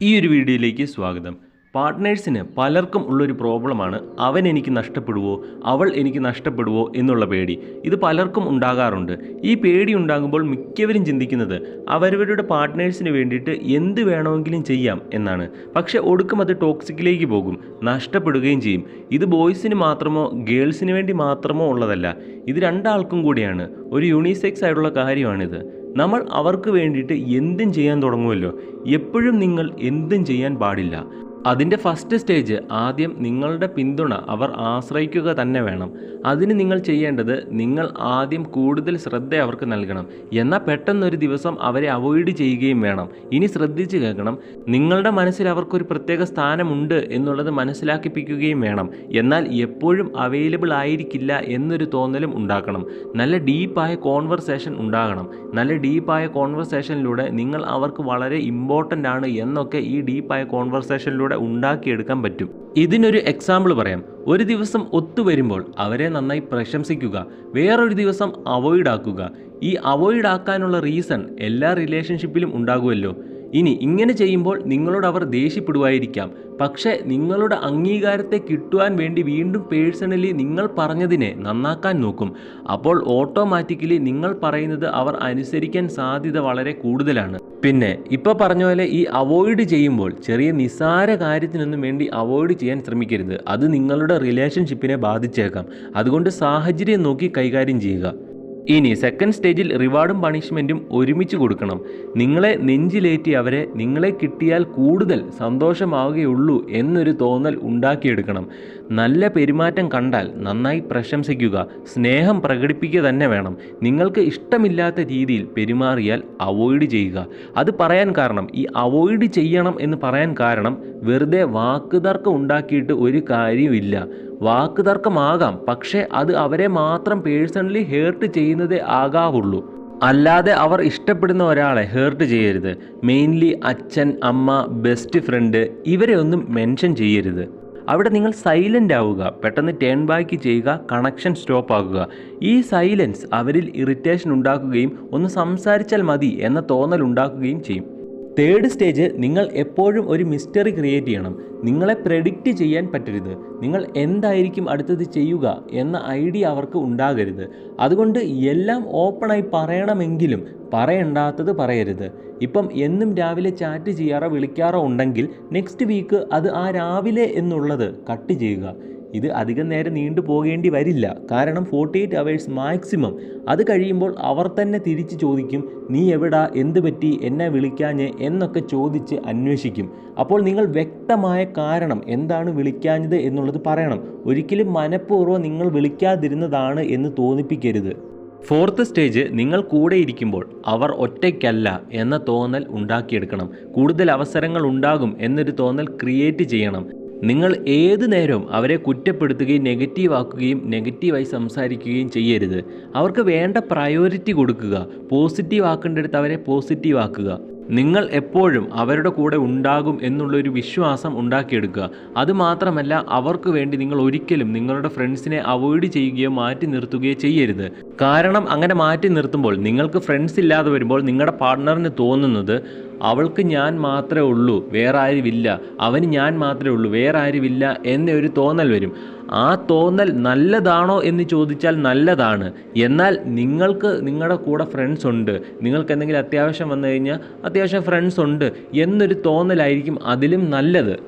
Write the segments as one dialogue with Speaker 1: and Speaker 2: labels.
Speaker 1: ഈ ഒരു വീഡിയോയിലേക്ക് സ്വാഗതം. പാർട്ട്നേഴ്സിന് പലർക്കും ഉള്ളൊരു പ്രോബ്ലമാണ് അവൻ എനിക്ക് നഷ്ടപ്പെടുവോ അവൾ എനിക്ക് നഷ്ടപ്പെടുവോ എന്നുള്ള പേടി. ഇത് പലർക്കും ഉണ്ടാകാറുണ്ട്. ഈ പേടി ഉണ്ടാകുമ്പോൾ മിക്കവരും ചിന്തിക്കുന്നത് അവരവരുടെ പാർട്ട്നേഴ്സിന് വേണ്ടിയിട്ട് എന്ത് വേണമെങ്കിലും ചെയ്യാം എന്നാണ്. പക്ഷേ ഒടുക്കം അത് ടോക്സിക്കിലേക്ക് പോകും നഷ്ടപ്പെടുകയും ചെയ്യും. ഇത് ബോയ്സിന് മാത്രമോ ഗേൾസിന് വേണ്ടി മാത്രമോ ഉള്ളതല്ല. ഇത് രണ്ടാൾക്കും കൂടിയാണ്. ഒരു യൂണിസെക്സ് ആയിട്ടുള്ള കാര്യമാണിത്. നമ്മൾ അവർക്ക് വേണ്ടിയിട്ട് എന്തും ചെയ്യാൻ തുടങ്ങുമല്ലോ. എപ്പോഴും നിങ്ങൾ എന്തും ചെയ്യാൻ പാടില്ല. അതിന്റെ ഫസ്റ്റ് സ്റ്റേജ് ആദ്യം നിങ്ങളുടെ പിന്തുണ അവർ ആശ്രയിക്കുക തന്നെ വേണം. അതിന് നിങ്ങൾ ചെയ്യേണ്ടത് നിങ്ങൾ ആദ്യം കൂടുതൽ ശ്രദ്ധ അവർക്ക് നൽകണം. എന്നാൽ പെട്ടെന്നൊരു ദിവസം അവരെ അവോയ്ഡ് ചെയ്യുകയും വേണം. ഇനി ശ്രദ്ധിച്ചു കേൾക്കണം നിങ്ങളുടെ മനസ്സിൽ അവർക്കൊരു പ്രത്യേക സ്ഥാനമുണ്ട് എന്നുള്ളത് മനസ്സിലാക്കിപ്പിക്കുകയും വേണം. എന്നാൽ എപ്പോഴും അവൈലബിൾ ആയിരിക്കില്ല എന്നൊരു തോന്നലും ഉണ്ടാക്കണം. നല്ല ഡീപ്പായ കോൺവെർസേഷൻ ഉണ്ടാകണം. നല്ല ഡീപ്പായ കോൺവെർസേഷനിലൂടെ നിങ്ങൾ അവർക്ക് വളരെ ഇമ്പോർട്ടന്റ് ആണ് എന്നൊക്കെ ഈ ഡീപ്പായ കോൺവെർസേഷനിലൂടെ ഉണ്ടാക്കിയെടുക്കാൻ പറ്റും. ഇതിനൊരു എക്സാമ്പിൾ പറയാം. ഒരു ദിവസം ഒത്തുവരുമ്പോൾ അവരെ നന്നായി പ്രശംസിക്കുക വേറൊരു ദിവസം അവോയ്ഡ് ആക്കുക. ഈ അവോയ്ഡ് ആക്കാനുള്ള റീസൺ എല്ലാ റിലേഷൻഷിപ്പിലും ഉണ്ടാകുമല്ലോ. ഇനി ഇങ്ങനെ ചെയ്യുമ്പോൾ നിങ്ങളോട് അവർ ദേഷ്യപ്പെടുവായിരിക്കാം. പക്ഷേ നിങ്ങളുടെ അംഗീകാരത്തെ കിട്ടുവാൻ വേണ്ടി വീണ്ടും പേഴ്സണലി നിങ്ങൾ പറഞ്ഞതിനെ നന്നാക്കാൻ നോക്കും. അപ്പോൾ ഓട്ടോമാറ്റിക്കലി നിങ്ങൾ പറയുന്നത് അവർ അനുസരിക്കാൻ സാധ്യത വളരെ കൂടുതലാണ്. പിന്നെ ഇപ്പോൾ പറഞ്ഞ പോലെ ഈ അവോയ്ഡ് ചെയ്യുമ്പോൾ ചെറിയ നിസ്സാര കാര്യത്തിനൊന്നും വേണ്ടി അവോയ്ഡ് ചെയ്യാൻ ശ്രമിക്കരുത്. അത് നിങ്ങളുടെ റിലേഷൻഷിപ്പിനെ ബാധിച്ചേക്കാം. അതുകൊണ്ട് സാഹചര്യം നോക്കി കൈകാര്യം ചെയ്യുക. ഇനി സെക്കൻഡ് സ്റ്റേജിൽ റിവാർഡും പണിഷ്മെന്റും ഒരുമിച്ച് കൊടുക്കണം. നിങ്ങളെ നെഞ്ചിലേറ്റി അവരെ നിങ്ങളെ കിട്ടിയാൽ കൂടുതൽ സന്തോഷമാവുകയുള്ളൂ എന്നൊരു തോന്നൽ ഉണ്ടാക്കിയെടുക്കണം. നല്ല പെരുമാറ്റം കണ്ടാൽ നന്നായി പ്രശംസിക്കുക സ്നേഹം പ്രകടിപ്പിക്കുക തന്നെ വേണം. നിങ്ങൾക്ക് ഇഷ്ടമില്ലാത്ത രീതിയിൽ പെരുമാറിയാൽ അവോയ്ഡ് ചെയ്യുക. അത് പറയാൻ കാരണം ഈ അവോയ്ഡ് ചെയ്യണം എന്ന് പറയാൻ കാരണം വെറുതെ വാക്കുതർക്കം ഉണ്ടാക്കിയിട്ട് ഒരു കാര്യമില്ല വാക്ക് തർക്കമാകാം പക്ഷേ അത് അവരെ മാത്രം പേഴ്സണലി ഹേർട്ട് ചെയ്യുന്നതേ ആകാവുള്ളൂ. അല്ലാതെ അവർ ഇഷ്ടപ്പെടുന്ന ഒരാളെ ഹേർട്ട് ചെയ്യരുത്. മെയിൻലി അച്ഛൻ അമ്മ ബെസ്റ്റ് ഫ്രണ്ട് ഇവരെ ഒന്നും മെൻഷൻ ചെയ്യരുത്. അവിടെ നിങ്ങൾ സൈലന്റ് ആവുക. പെട്ടെന്ന് ടേൺ ബാക്ക് ചെയ്യുക കണക്ഷൻ സ്റ്റോപ്പ് ആക്കുക ഈ സൈലൻസ് അവരിൽ ഇറിറ്റേഷൻ ഉണ്ടാക്കുകയും ഒന്ന് സംസാരിച്ചാൽ മതി എന്ന തോന്നൽ ഉണ്ടാക്കുകയും ചെയ്യും. തേർഡ് സ്റ്റേജ് നിങ്ങൾ എപ്പോഴും ഒരു മിസ്റ്ററി ക്രിയേറ്റ് ചെയ്യണം. നിങ്ങളെ പ്രെഡിക്റ്റ് ചെയ്യാൻ പറ്റരുത്. നിങ്ങൾ എന്തായിരിക്കും അടുത്തത് ചെയ്യുക എന്ന ഐഡിയ അവർക്ക് ഉണ്ടാകരുത്. അതുകൊണ്ട് എല്ലാം ഓപ്പണായി പറയണമെങ്കിലും പറയണ്ടാത്തത് പറയരുത്. ഇപ്പം എന്നും രാവിലെ ചാറ്റ് ചെയ്യാറോ വിളിക്കാറോ ഉണ്ടെങ്കിൽ നെക്സ്റ്റ് വീക്ക് അത് ആ രാവിലെ എന്നുള്ളത് കട്ട് ചെയ്യുക. ഇത് അധികം നേരം നീണ്ടു പോകേണ്ടി വരില്ല. കാരണം ഫോർട്ടി എയ്റ്റ് അവേഴ്സ് മാക്സിമം അത് കഴിയുമ്പോൾ അവർ തന്നെ തിരിച്ച് ചോദിക്കും നീ എവിടാ? എന്ത് പറ്റി? എന്നെ വിളിക്കാഞ്ഞ്? എന്നൊക്കെ ചോദിച്ച് അന്വേഷിക്കും. അപ്പോൾ നിങ്ങൾ വ്യക്തമായ കാരണം എന്താണ് വിളിക്കാഞ്ഞത് എന്നുള്ളത് പറയണം. ഒരിക്കലും മനഃപൂർവം നിങ്ങൾ വിളിക്കാതിരുന്നതാണ് എന്ന് തോന്നിപ്പിക്കരുത്. ഫോർത്ത് സ്റ്റേജ് നിങ്ങൾ കൂടെ ഇരിക്കുമ്പോൾ അവർ ഒറ്റയ്ക്കല്ല എന്ന തോന്നൽ ഉണ്ടാക്കിയെടുക്കണം. കൂടുതൽ അവസരങ്ങൾ ഉണ്ടാകും എന്നൊരു തോന്നൽ ക്രിയേറ്റ് ചെയ്യണം. നിങ്ങൾ ഏത് നേരവും അവരെ കുറ്റപ്പെടുത്തുകയും നെഗറ്റീവ് ആക്കുകയും നെഗറ്റീവായി സംസാരിക്കുകയും ചെയ്യരുത്. അവർക്ക് വേണ്ട പ്രയോറിറ്റി കൊടുക്കുക. പോസിറ്റീവ് ആക്കേണ്ടടുത്ത് അവരെ പോസിറ്റീവ് ആക്കുക. നിങ്ങൾ എപ്പോഴും അവരുടെ കൂടെ ഉണ്ടാകും എന്നുള്ളൊരു വിശ്വാസം ഉണ്ടാക്കിയെടുക്കുക. അതുമാത്രമല്ല അവർക്ക് വേണ്ടി നിങ്ങൾ ഒരിക്കലും നിങ്ങളുടെ ഫ്രണ്ട്സിനെ അവോയ്ഡ് ചെയ്യുകയോ മാറ്റി നിർത്തുകയോ ചെയ്യരുത്. കാരണം അങ്ങനെ മാറ്റി നിർത്തുമ്പോൾ നിങ്ങൾക്ക് ഫ്രണ്ട്സ് ഇല്ലാതെ വരുമ്പോൾ നിങ്ങളുടെ പാർട്ട്ണറിന് തോന്നുന്നത് അവൾക്ക് ഞാൻ മാത്രമേ ഉള്ളൂ വേറെ ആരുമില്ല അവന് ഞാൻ മാത്രമേ ഉള്ളൂ വേറെ ആരുമില്ല എന്നൊരു തോന്നൽ വരും. ആ തോന്നൽ നല്ലതാണോ എന്ന് ചോദിച്ചാൽ നല്ലതാണ്. എന്നാൽ നിങ്ങൾക്ക് നിങ്ങളുടെ കൂടെ ഫ്രണ്ട്സ് ഉണ്ട്. നിങ്ങൾക്ക് എന്തെങ്കിലും അത്യാവശ്യം വന്നു കഴിഞ്ഞാൽ അത്യാവശ്യം ഫ്രണ്ട്സ് ഉണ്ട് എന്നൊരു തോന്നലായിരിക്കും അതിലും നല്ലത്.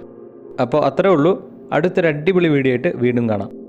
Speaker 1: അപ്പോൾ അത്രേ ഉള്ളൂ. അടുത്തൊരു അടിപൊളി വീഡിയോ ആയിട്ട് വീണ്ടും കാണാം.